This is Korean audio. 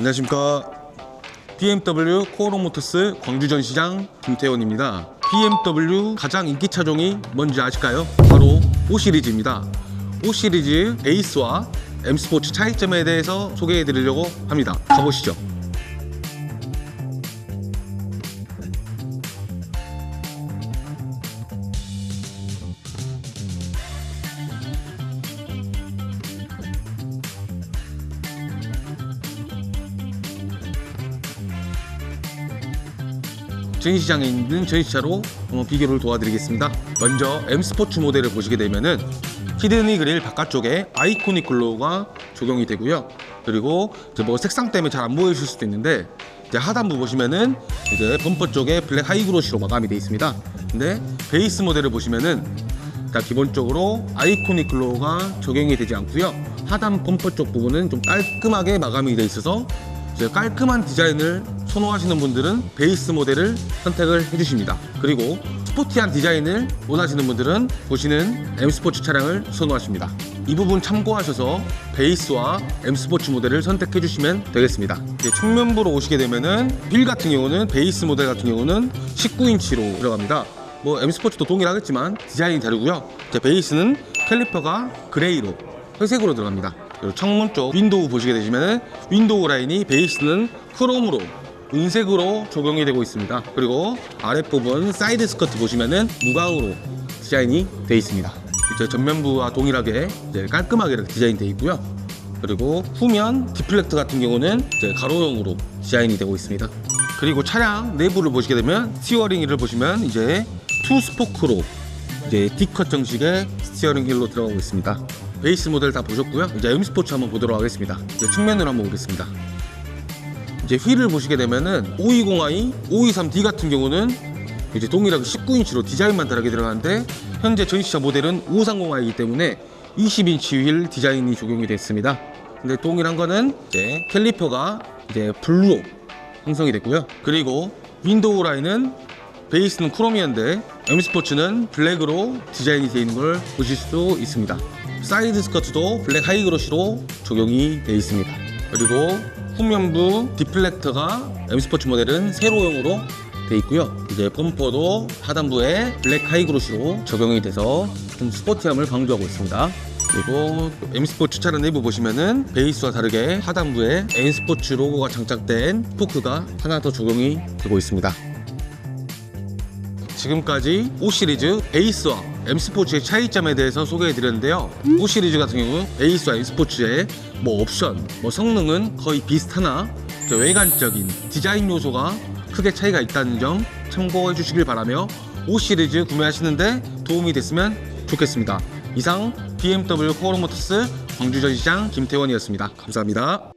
안녕하십니까. BMW 코어로모터스 광주 전시장 김태원입니다. BMW 가장 인기 차종이 뭔지 아실까요? 바로 5 시리즈입니다. 5 시리즈 베이스와 M 스포츠 차이점에 대해서 소개해 드리려고 합니다. 가보시죠. 전시장에 있는 전시차로 어, 비교를 도와드리겠습니다. 먼저 M 스포츠 모델을 보시게 되면은 히드니 그릴 바깥쪽에 아이코닉 글로우가 적용이 되고요. 그리고 뭐 색상 때문에 잘 안 보이실 수도 있는데 이제 하단부 보시면은 이제 범퍼 쪽에 블랙 하이그로시로 마감이 되어 있습니다. 근데 베이스 모델을 보시면은 자, 기본적으로 아이코닉 글로우가 적용이 되지 않고요. 하단 범퍼 쪽 부분은 좀 깔끔하게 마감이 되어 있어서 깔끔한 디자인을 선호하시는 분들은 베이스 모델을 선택을 해주십니다. 그리고 스포티한 디자인을 원하시는 분들은 보시는 M 스포츠 차량을 선호하십니다. 이 부분 참고하셔서 베이스와 M 스포츠 모델을 선택해 주시면 되겠습니다. 측면부로 오시게 되면은 휠 같은 경우는 베이스 모델 같은 경우는 19인치로 들어갑니다. 뭐 M 스포츠도 동일하겠지만 디자인이 다르고요. 이제 베이스는 캘리퍼가 그레이로 회색으로 들어갑니다. 그리고 창문 쪽 윈도우 보시게 되시면 윈도우 라인이 베이스는 크롬으로 은색으로 적용이 되고 있습니다. 그리고 아랫부분 사이드 스커트 보시면은 무광으로 디자인이 되어 있습니다. 이제 전면부와 동일하게 이제 깔끔하게 이렇게 디자인 되어 있고요. 그리고 후면 디플렉트 같은 경우는 이제 가로형으로 디자인이 되고 있습니다. 그리고 차량 내부를 보시게 되면 스티어링 휠을 보시면 이제 투 스포크로 이제 D컷 정식의 스티어링 휠로 들어가고 있습니다. 베이스 모델 다 보셨고요. 이제 M 스포츠 한번 보도록 하겠습니다. 이제 측면으로 한번 보겠습니다. 이제 휠을 보시게 되면은 520i, 523D 같은 경우는 이제 동일하게 19인치로 디자인만 다르게 들어가는데 현재 전시차 모델은 530i이기 때문에 20인치 휠 디자인이 적용이 됐습니다. 근데 동일한 거는 이제 캘리퍼가 이제 블루로 형성이 됐고요. 그리고 윈도우 라인은 베이스는 크롬이었는데 M 스포츠는 블랙으로 디자인이 되어 있는 걸 보실 수 있습니다. 사이드 스커트도 블랙 하이그로시로 적용이 되어 있습니다. 그리고 후면부 디플렉터가 M 스포츠 모델은 세로형으로 되어 있고요. 이제 범퍼도 하단부에 블랙 하이그로시로 적용이 돼서 좀 스포티함을 강조하고 있습니다. 그리고 M 스포츠 차량 내부 보시면은 베이스와 다르게 하단부에 M 스포츠 로고가 장착된 포크가 하나 더 적용이 되고 있습니다. 지금까지 5 시리즈 베이스와 M 스포츠의 차이점에 대해서 소개해 드렸는데요. 5 시리즈 같은 경우 베이스와 M 스포츠의 뭐 옵션, 뭐 성능은 거의 비슷하나 저 외관적인 디자인 요소가 크게 차이가 있다는 점 참고해 주시길 바라며 5 시리즈 구매하시는데 도움이 됐으면 좋겠습니다. 이상 BMW 코어로모터스 광주전시장 김태원이었습니다. 감사합니다.